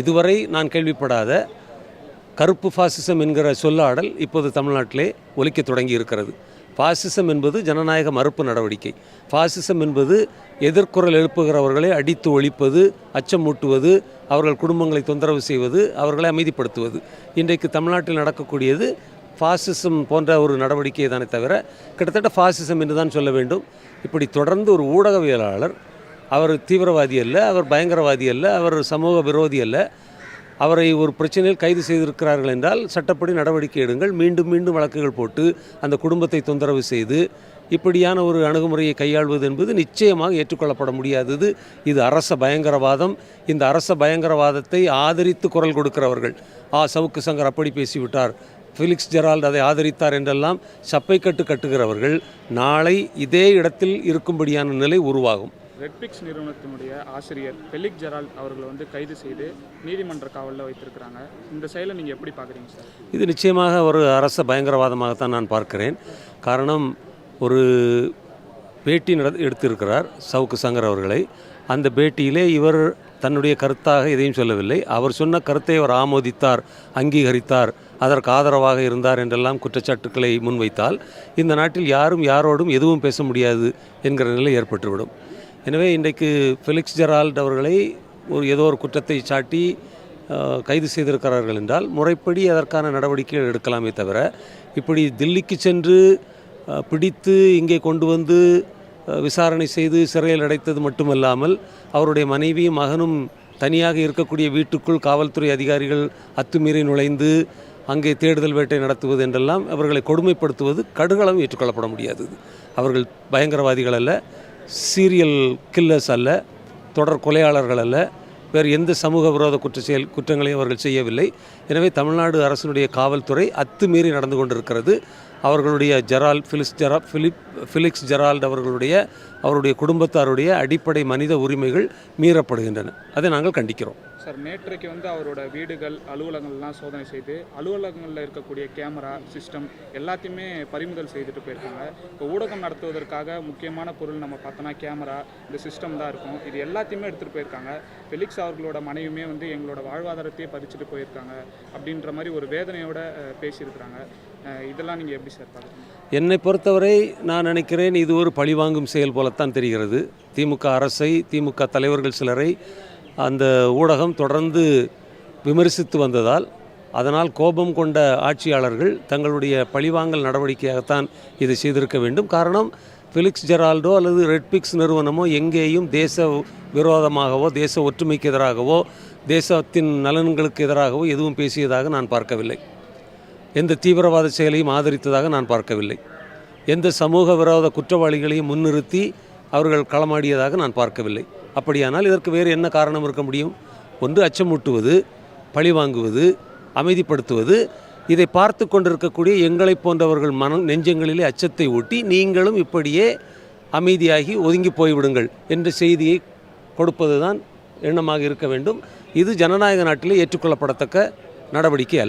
இதுவரை நான் கேள்விப்படாத கருப்பு ஃபாசிசம் என்கிற சொல்லாடல் இப்போது தமிழ்நாட்டிலே ஒலிக்க தொடங்கி இருக்கிறது. ஃபாசிசம் என்பது ஜனநாயக மறுப்பு நடவடிக்கை. ஃபாசிசம் என்பது எதிர்குரல் எழுப்புகிறவர்களை அடித்து ஒழிப்பது அச்சமூட்டுவது அவர்கள் குடும்பங்களை தொந்தரவு செய்வது அவர்களை அமைதிப்படுத்துவது. இன்றைக்கு தமிழ்நாட்டில் நடக்கக்கூடியது ஃபாசிசம் போன்ற ஒரு நடவடிக்கை தானே தவிர கிட்டத்தட்ட ஃபாசிசம் என்று தான் சொல்ல வேண்டும். இப்படி தொடர்ந்து ஒரு ஊடகவியலாளர் அவர் தீவிரவாதி அல்ல அவர் பயங்கரவாதி அல்ல அவர் சமூக விரோதி அல்ல. அவரை ஒரு பிரச்சனையில் கைது செய்திருக்கிறார்கள் என்றால் சட்டப்படி நடவடிக்கை எடுங்கள். மீண்டும் மீண்டும் வழக்குகள் போட்டு அந்த குடும்பத்தை தொந்தரவு செய்து இப்படியான ஒரு அணுகுமுறையை கையாள்வது என்பது நிச்சயமாக ஏற்றுக்கொள்ளப்பட முடியாதது. இது அரச பயங்கரவாதம். இந்த அரச பயங்கரவாதத்தை ஆதரித்து குரல் கொடுக்கிறவர்கள். ஆ சவுக்கு சங்கர் அப்படி பேசிவிட்டார். ஃபிலிக்ஸ் ஜெரால்ட் அதை ஆதரித்தார் என்றெல்லாம் சப்பை கட்டு கட்டுகிறவர்கள். நாளை இதே இடத்தில் இருக்கும்படியான நிலை உருவாகும். ரெட்பிக்ஸ் நிறுவனத்தினுடைய ஆசிரியர் ஃபெலிக் ஜெரால்ட் அவர்களை வந்து கைது செய்து நீதிமன்ற காவலில் வைத்திருக்கிறாங்க. இந்த செயலை நீங்கள் எப்படி பார்க்குறீங்க சார்? இது நிச்சயமாக ஒரு அரச பயங்கரவாதமாகத்தான் நான் பார்க்கிறேன். காரணம் ஒரு பேட்டி நட எடுத்திருக்கிறார் சவுக்கு சங்கர் அவர்களை. அந்த பேட்டியிலே இவர் தன்னுடைய கருத்தாக எதையும் சொல்லவில்லை. அவர் சொன்ன கருத்தை அவர் ஆமோதித்தார் அங்கீகரித்தார் அதற்கு ஆதரவாக இருந்தார் என்றெல்லாம் குற்றச்சாட்டுக்களை முன்வைத்தால் இந்த நாட்டில் யாரும் யாரோடும் எதுவும் பேச முடியாது என்கிற நிலை ஏற்பட்டுவிடும். எனவே இன்றைக்கு ஃபெலிக்ஸ் ஜெரால்ட் அவர்களை ஒரு ஏதோ ஒரு குற்றத்தை சாட்டி கைது செய்திருக்கிறார்கள் என்றால் முறைப்படி அதற்கான நடவடிக்கைகள் எடுக்கலாமே தவிர இப்படி தில்லிக்கு சென்று பிடித்து இங்கே கொண்டு வந்து விசாரணை செய்து சிறையில் அடைத்தது மட்டுமல்லாமல் அவருடைய மனைவியும் மகனும் தனியாக இருக்கக்கூடிய வீட்டுக்குள் காவல்துறை அதிகாரிகள் அத்துமீறி நுழைந்து அங்கே தேடுதல் வேட்டை நடத்துவது என்றெல்லாம் அவர்களை கொடுமைப்படுத்துவது கடுகளவு ஏற்றுக்கொள்ளப்பட முடியாது. அவர்கள் பயங்கரவாதிகள் அல்ல. சீரியல் கில்லர்ஸ் அல்ல தொடர் கொலையாளர்கள் அல்ல வேறு எந்த சமூக விரோத குற்ற செயல் குற்றங்களையும் அவர்கள் செய்யவில்லை. எனவே தமிழ்நாடு அரசினுடைய காவல்துறை அத்துமீறி நடந்து கொண்டிருக்கிறது. அவர்களுடைய ஜெரால் ஃபிலிக்ஸ் ஜெரா ஃபிலிப் ஃபிலிக்ஸ் ஜெரால்ட் அவர்களுடைய அவருடைய குடும்பத்தாருடைய அடிப்படை மனித உரிமைகள் மீறப்படுகின்றன. அதை நாங்கள் கண்டிக்கிறோம். சார் நேற்றைக்கு வந்து அவரோட வீடுகள் அலுவலகங்கள்லாம் சோதனை செய்து அலுவலகங்களில் இருக்கக்கூடிய கேமரா சிஸ்டம் எல்லாத்தையுமே பறிமுதல் செய்துட்டு போயிருக்காங்க. இப்போ ஊடகம் நடத்துவதற்காக முக்கியமான பொருள் நம்ம பார்த்தோன்னா கேமரா இந்த சிஸ்டம் தான் இருக்கும். இது எல்லாத்தையுமே எடுத்துகிட்டு போயிருக்காங்க. ஃபெலிக்ஸ் அவர்களோட மனைவியுமே வந்து எங்களோட வாழ்வாதாரத்தையே பறிச்சுட்டு போயிருக்காங்க அப்படின்ற மாதிரி ஒரு வேதனையோட பேசியிருக்கிறாங்க. இதெல்லாம் நீங்கள் எப்படி சார் பார்க்குறீங்க? என்னை பொறுத்தவரை நான் நினைக்கிறேன் இது ஒரு பழிவாங்கும் செயல் போலத்தான் தெரிகிறது. திமுக அரசை திமுக தலைவர்கள் சிலரை அந்த ஊடகம் தொடர்ந்து விமர்சித்து வந்ததால் அதனால் கோபம் கொண்ட ஆட்சியாளர்கள் தங்களுடைய பழிவாங்கல் நடவடிக்கையாகத்தான் இதை செய்திருக்க வேண்டும். காரணம் ஃபிலிக்ஸ் ஜெரால்டோ அல்லது ரெட்பிக்ஸ் நிறுவனமோ எங்கேயும் தேச விரோதமாகவோ தேச ஒற்றுமைக்கு எதிராகவோ தேசத்தின் நலன்களுக்கு எதிராகவோ எதுவும் பேசியதாக நான் பார்க்கவில்லை. எந்த தீவிரவாத செயலையும் ஆதரித்ததாக நான் பார்க்கவில்லை. எந்த சமூக விரோத குற்றவாளிகளையும் முன்னிறுத்தி அவர்கள் களமாடியதாக நான் பார்க்கவில்லை. அப்படியானால் இதற்கு வேறு என்ன காரணம் இருக்க முடியும்? ஒன்று அச்சமூட்டுவது பழிவாங்குவது அமைதிப்படுத்துவது இதை பார்த்து கொண்டிருக்கக்கூடிய எங்களைப் போன்றவர்கள் மன நெஞ்சங்களிலே அச்சத்தை ஊட்டி நீங்களும் இப்படியே அமைதியாகி ஒதுங்கி போய்விடுங்கள் என்ற செய்தியை கொடுப்பதுதான் எண்ணமாக இருக்க வேண்டும். இது ஜனநாயக நாட்டிலே ஏற்றுக்கொள்ளப்படத்தக்க நடவடிக்கை அல்ல.